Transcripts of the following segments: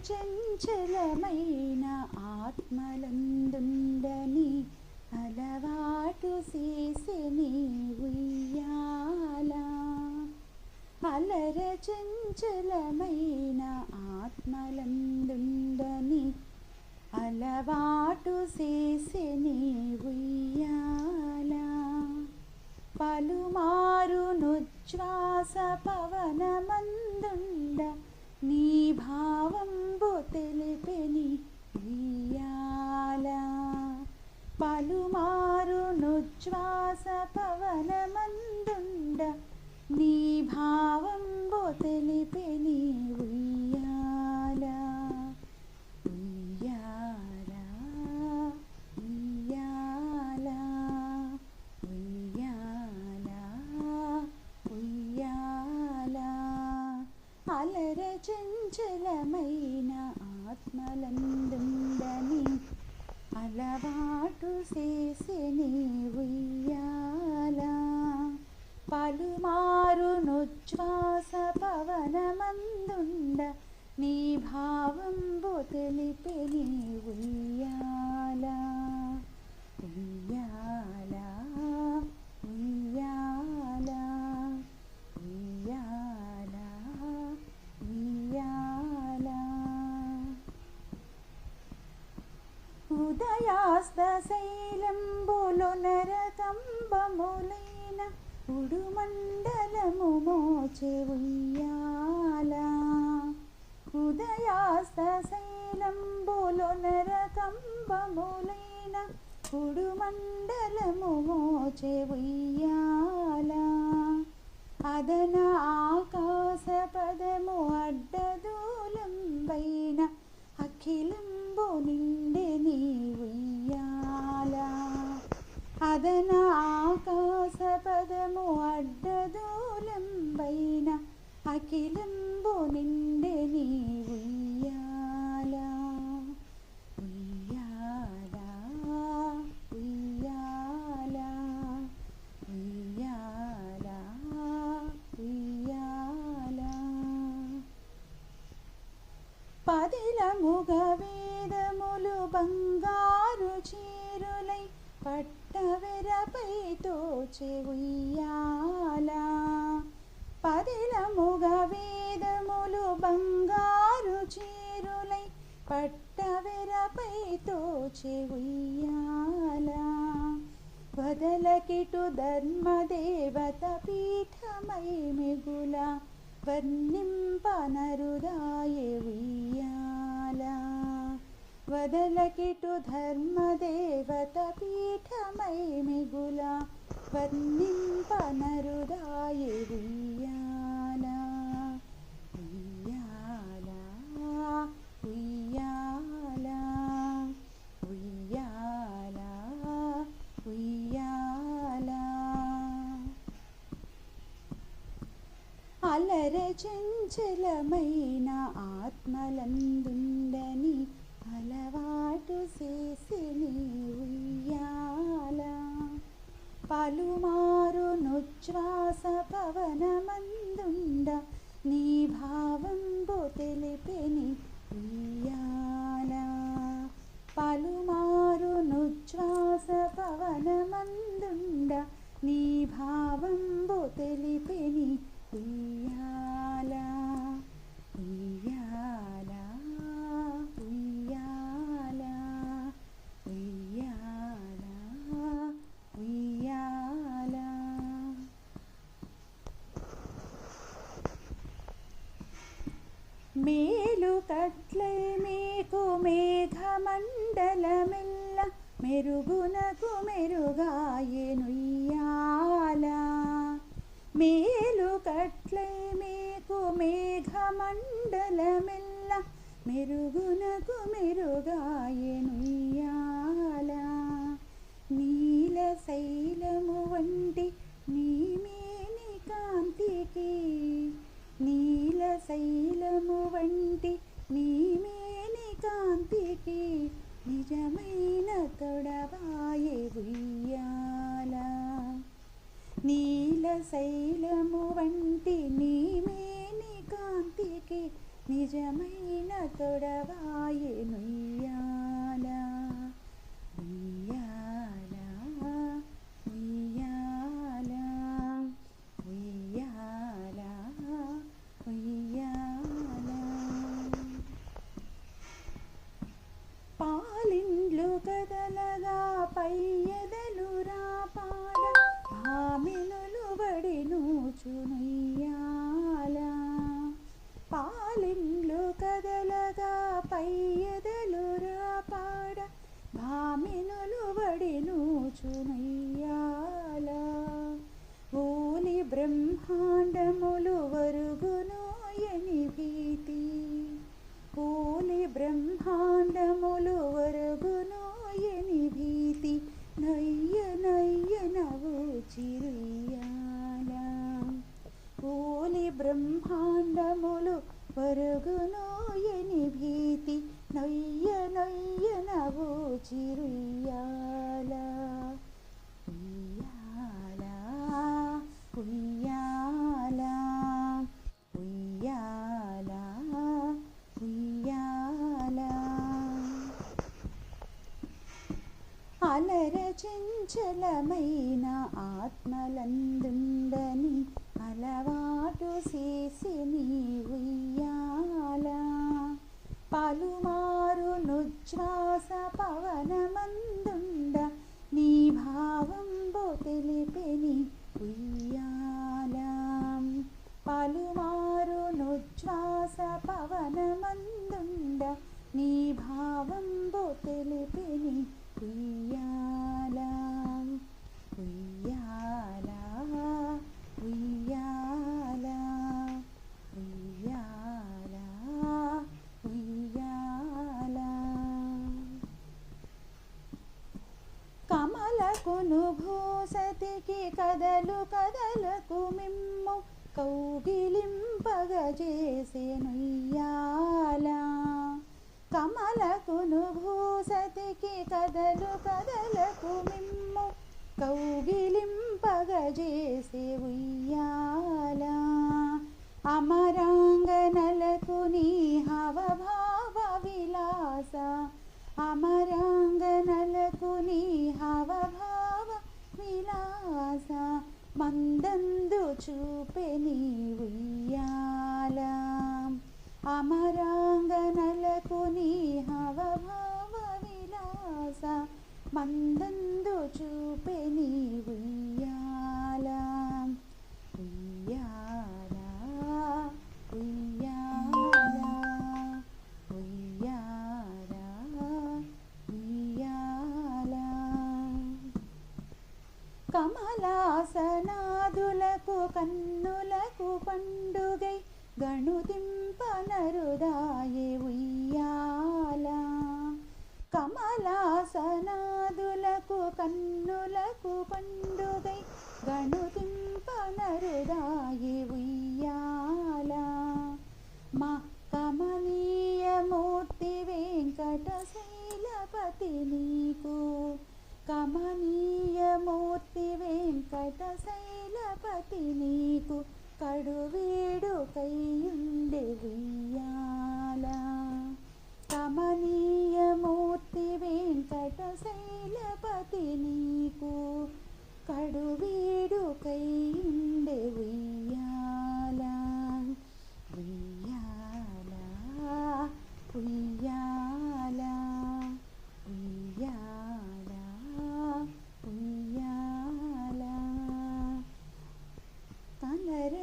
చంచలమైన ఆత్మలందుండని అలవాటు చేసెని ఉయ్యాలా అలర చంచలమైన ఆత్మలందుండని అలవాటు చేసెని ఉయ్యాల పలుమారు నుజ్వాస పవనమందుండ నీ భావం తెలిపెని ఉయ్యాలా పలుమారు నుజ్వాస పవనమందుండ. నీ భావంబు తెలిపెని ఉయ్యాలా ఉయ్యాలా ఉయ్యాలా ఉయ్యాలా ఉయ్యాలా అలర చంచలమైన ఆత్మలందుండని అలవాటు చేసెని ఉయ్యాలా పలుమారు నుచ్ఛ్వాస పవనమందుండ నీ భావంబు తెలిపెని ఉయ్యాలా ఉయ్యాల ఉదయాస్త నరకంబములైన ఉడుమండలము మోచే ఉయ్యాల ఉదయాస్త నరకంబములైన ఉడుమండలము మోచే ఉయ్యాల అదన ఆకాశ పదము అడ్డదూలంబైన అఖిలం అఖిలంబు నిండే నీ ఉయ్యాలా అదన ఆకాశ పదము అడ్డదూలంబైన అఖిలంబు నిండే నీ ఉయ్యాలా ఉయ్యాలా ఉయ్యాలా ఉయ్యాలా ఉయ్యాలా పదిలముగ వేదములు బంగారు చీరులై పట్టవెరపై తోచే ఉయ్యాలా. పదిలముగ వేదములు బంగారు చీరులై పట్టవెరపై తోచే ఉయ్యాలా. వదలకిటు ధర్మదేవత పీఠమై మిగుల వర్ణింపనరుదాయ ఉయ్యాలా. వదలకిటు ధర్మదేవత పీఠమై మిగుల వర్ణింపనరుదాయే ఉయ్యాలా ఉయ్యాలా ఉయ్యాలా ఉయ్యాలా ఉయ్యాలా. అలర చంచలమైన ఆత్మలందు చేసి చేసిని ఉయ్యాలా పలుమారు నుచ్ఛ్వాస పవనమందుండ నీ భావంబు తెలిపిని ఉయ్యాలా. పలుమారు నుచ్ఛ్వాస పవనమందుండ నీ భావంబు తెలిపిని ఉయ్యాలా ఉయ్యాలా ఉయ్యాలా ఉయ్యాలా ఉయ్యాలా మేలు కట్లై మీకు మేఘమండలమెల్ల మెరుగునకు మెరుగాయనుయ్యాల మేలు కట్లై మీకు మేఘమండలమెల్ల మెరుగునకు మెరుగాయనుయ్యాల నీల శైలము వంటి నీమేని కాంతికి నీల శైలము వంటి నీమేని కాంతికి నిజమైన తొడవాయే ఉయ్యాల. నీల శైలము వంటి నీమేని కాంతికి నిజమైన తొడవాయే నుయ్య పాలిండ్లు కదలగా పై పయ్యదలురా పాడ భామినులు బడి నూచునుయ్యాల. ఓలి బ్రహ్మాండములు చంచలమైన ఆత్మలందుండని అలవాటు చేసి నీ ఉయ్యాల పలుమారు నుచ్ఛ్వాస పవనమందుండ నీ భావంబు తెలిపెని ఉయ్యాల. పలుమారు నుచ్ఛ్వాస పవనమందుండ నీ భావంబు తెలిపెని ఉయ్యాల ఉయ్యాల ఉయ్యాల ఉయ్యాల ఉయ్యాల కమలకును సతికి కదలు కదలకు మిమ్ము కౌగిలింపగజేసెనుయ్యాల. కమలకును భూసతికి కదలు కదలకు మిమ్ము కౌగిలింపగజేసే ఉయ్యాల అమరాంగనలకు నీ హవభావ విలాస. అమరాంగనలకు నీ ఆశ మందందు చూపే నీ ఉయ్యాల అమరాంగనలకు నీ హవభావ విలాస మందందు చూపే నీ ఉయ్యాల ఉయ్యాల ఉయ్యాల కమలాసనాదులకు కన్నులకు పండుగై గణుదింపనరుదాయే ఉయ్యాల. కమలాసనాదులకు కన్నులకు పండుగై గణుదింపనరుదాయే వెంకటశైలపతి నీకు కడువేడు కైయుండె ఉయ్యాల కమనీయమూర్తి వెంకటశైలపతి నీకు కడువేడు కైయుండె ఉయ్యాల ఉయ్యాల ఉయ్యాల ఉయ్యాల ఉయ్యాల కలర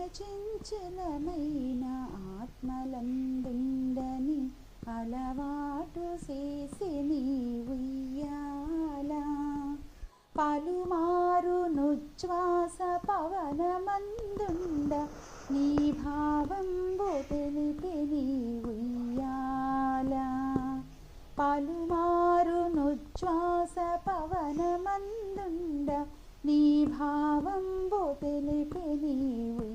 అచలమైన ఆత్మలందుండని అలవాటు చేసి నీవుయ్యాల. పలుమారు నుచ్ఛ్వాస పవనమందుండ నీ భావంబు తెలిపి నీవుయ్యాల. పలుమారు నుచ్ఛ్వాస పవనమందుండ నీ భావంబు తెలిపి నీవు